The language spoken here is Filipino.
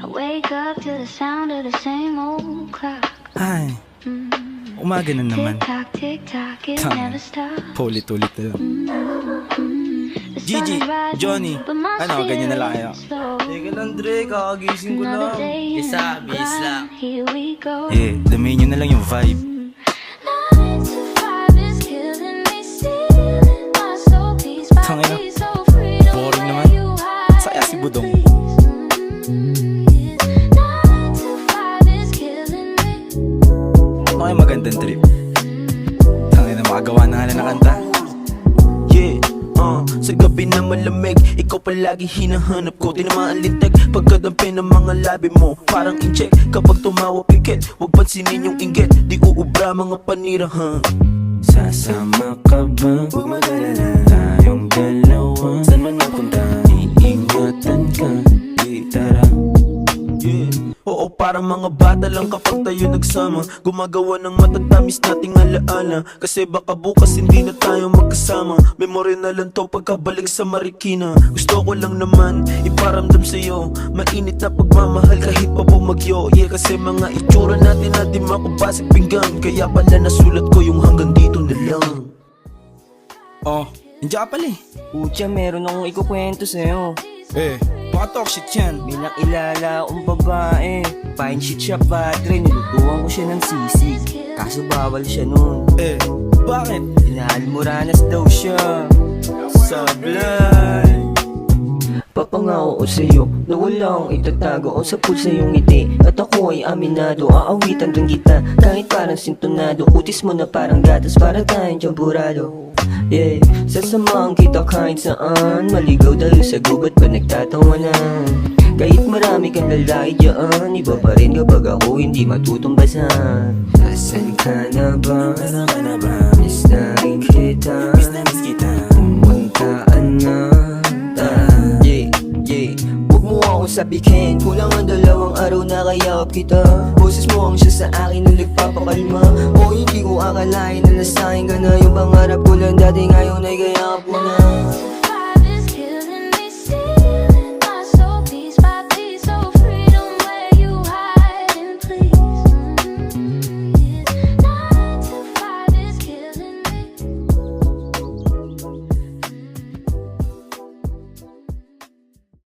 I wake up to the sound of the same old clock. Ay, umaga na naman. Tick tock, tick it Tama. never stops. Paulit-ulit na lang. The Gigi, rising, Johnny, but my ano, ganyan na lang slow. Teka lang, Dre, kakagising ko Another lang. day in Isa, the bis lang. grind, Here we go. Eh, damayin nyo na lang yung vibe. Nine to five is killing me, stealing my soul piece by Tangina. piece. So free to Boring where naman. you Saya si Budong. please. Ano kayo magandang trip? Tangin na makagawa na nga na kanta. Yeah, uh, sa gabi na malamig Ikaw palagi hinahanap ko Tinamaan lintek Pagkadampi ng mga labi mo Parang incheck Kapag tumawa pikit Huwag pansinin yung inggit Di uubra mga panirahan Sasama ka ba? Huwag mag-alala Yeah. Oo, parang mga bata lang kapag tayo nagsama. Gumagawa ng matatamis nating alaala. Kasi baka bukas hindi na tayo magkasama. Memory na lang to pagkabalik sa Marikina. Gusto ko lang naman iparamdam sa'yo. Mainit na pagmamahal kahit pa bumagyo. Yeah, kasi mga itsura natin na di makabasag pinggan. Kaya pala nasulat ko yung hanggang dito na lang. Oh, nandiyan ka pala eh. Pucha, meron akong ikukwento sa'yo. Eh, baka talk shit yan. May nakilala akong babae. Fine shit siya padre, nilutuan ko siya ng sisig. Kaso bawal siya nun. Eh, bakit? Inaalmoranas daw siya. Sablay. Papangako ko sa'yo na wala akong itatago o sa pulsa yung ngiti At ako ay aminado, aawitan rin kita Kahit parang sintonado, utis mo na parang gatas Para tayong champurado Yeah, sasamahan kita kahit saan Maligaw tayo sa gubat pa nagtatawanan Kahit marami kang lalaki dyan Iba pa rin kapag ako hindi matutumbasan Nasaan ka na ba? Saan ka na ba? Miss na akong sabihin Kulang ang dalawang araw na kayakap kita. Boses mo ang siya sa akin na nagpapakalma. O hindi ko akalain na nasahin ka na. Yung pangarap ko lang dati ngayon ay kayakap mo na